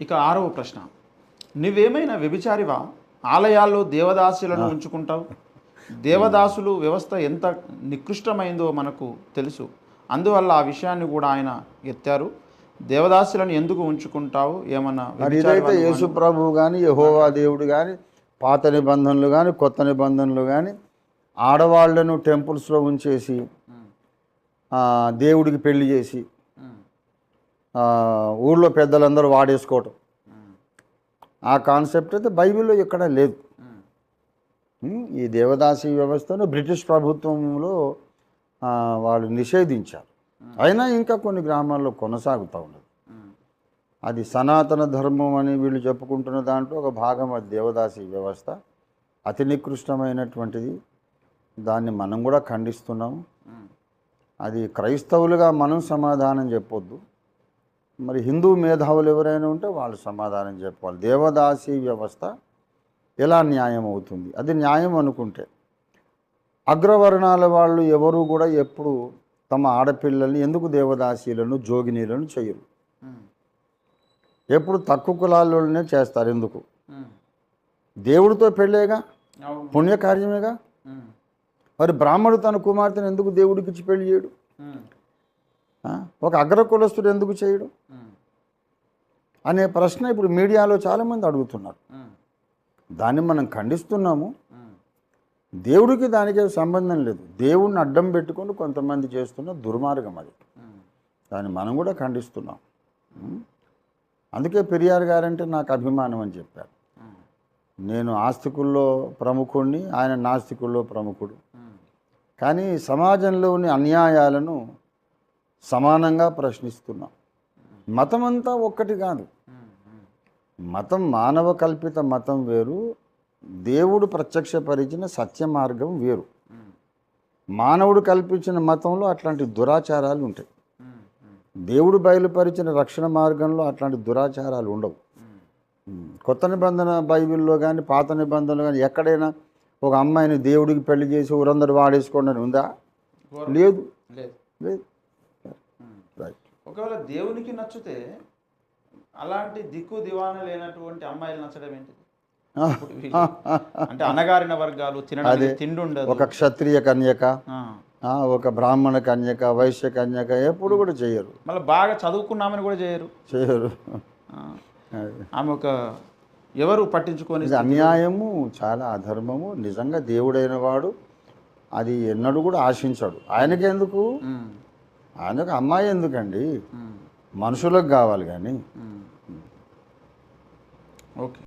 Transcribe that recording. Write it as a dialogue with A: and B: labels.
A: ఇక ఆరవ ప్రశ్న. నువ్వేమైనా వ్యభిచారివా? ఆలయాల్లో దేవదాసులను ఉంచుకుంటావు? దేవదాసులు వ్యవస్థ ఎంత నికృష్టమైందో మనకు తెలుసు. అందువల్ల ఆ విషయాన్ని కూడా ఆయన ఎత్తారు. దేవదాసులను ఎందుకు ఉంచుకుంటావు? ఏమన్నా
B: ఇదైతే యేసు ప్రభువు కానీ యహోవా దేవుడు కానీ పాత నిబంధనలు కానీ కొత్త నిబంధనలు కానీ ఆడవాళ్ళను టెంపుల్స్లో ఉంచేసి దేవుడికి పెళ్ళి చేసి ఊళ్ళో పెద్దలందరూ వాడేసుకోవటం. ఆ కాన్సెప్ట్ అయితే బైబిల్లో ఎక్కడ లేదు. ఈ దేవదాసి వ్యవస్థను బ్రిటిష్ ప్రభుత్వంలో వాళ్ళు నిషేధించారు. అయినా ఇంకా కొన్ని గ్రామాల్లో కొనసాగుతూ ఉన్నది.
A: ఉమ్,
B: అది సనాతన ధర్మం అని వీళ్ళు చెప్పుకుంటున్న దాంట్లో ఒక భాగం అది దేవదాసి వ్యవస్థ. అతి నికృష్టమైనటువంటిది. దాన్ని మనం కూడా ఖండిస్తున్నాము. అది క్రైస్తవులుగా మనం సమాధానం చెప్పొద్దు. మరి హిందూ మేధావులు ఎవరైనా ఉంటే వాళ్ళు సమాధానం చెప్పాలి. దేవదాసి వ్యవస్థ ఎలా న్యాయం అవుతుంది? అది న్యాయం అనుకుంటే అగ్రవర్ణాల వాళ్ళు ఎవరు కూడా ఎప్పుడు తమ ఆడపిల్లల్ని ఎందుకు దేవదాసీలను జోగినీలను చేయరు? ఎప్పుడు తక్కువ కులాల్లోనే చేస్తారు ఎందుకు? దేవుడితో పెళ్ళేగా? పుణ్యకార్యమేగా? మరి బ్రాహ్మడు తన కుమార్తెను ఎందుకు దేవుడికి ఇచ్చి పెళ్ళి చేయడు? ఒక అగ్ర కులస్తుడు ఎందుకు చేయడు? అనే ప్రశ్న ఇప్పుడు మీడియాలో చాలామంది అడుగుతున్నారు. దాన్ని మనం ఖండిస్తున్నాము. దేవుడికి దానికి సంబంధం లేదు. దేవుడిని అడ్డం పెట్టుకొని కొంతమంది చేస్తున్న దుర్మార్గం అది. దాన్ని మనం కూడా ఖండిస్తున్నాం? అందుకే పెరియార్ గారంటే నాకు అభిమానం అని చెప్పారు. నేను ఆస్తికుల్లో ప్రముఖుడిని ఆయన నాస్తికుల్లో ప్రముఖుడు. కానీ సమాజంలోని అన్యాయాలను సమానంగా ప్రశ్నిస్తున్నాం. మతం అంతా ఒక్కటి కాదు. మతం మానవ కల్పిత మతం వేరు. దేవుడు ప్రత్యక్షపరిచిన సత్య మార్గం వేరు. మానవుడు కల్పించిన మతంలో అట్లాంటి దురాచారాలు ఉంటాయి. దేవుడు బయలుపరిచిన రక్షణ మార్గంలో అట్లాంటి దురాచారాలు ఉండవు. కొత్త నిబంధన బైబిల్లో కానీ పాత నిబంధనలు కానీ ఎక్కడైనా ఒక అమ్మాయిని దేవుడికి పెళ్ళి చేసి ఊరందరూ వాడేసుకోండి ఉందా. లేదు.
A: లేదు. ఒకవేళ దేవునికి నచ్చితే అలాంటి దిక్కు దివాన లేనటువంటి అమ్మాయిలు నచ్చడం ఏంటిది? అంటే అణగారిన వర్గాలు తినడానికి తిండి ఉండదు.
B: ఒక క్షత్రియ కన్యక ఒక బ్రాహ్మణ కన్యక వైశ్య కన్యక ఎప్పుడు కూడా చేయరు.
A: మళ్ళీ బాగా చదువుకున్నామని కూడా చేయరు.
B: చేయరు.
A: ఆమె ఒక ఎవరు పట్టించుకొని
B: అన్యాయము చాలా అధర్మము. నిజంగా దేవుడైన వాడు అది ఎన్నడూ కూడా ఆశించాడు. ఆయనకెందుకు? ఆయనకు అమ్మాయి ఎందుకండి? మనుషులకు కావాలి కానీ.
A: ఓకే.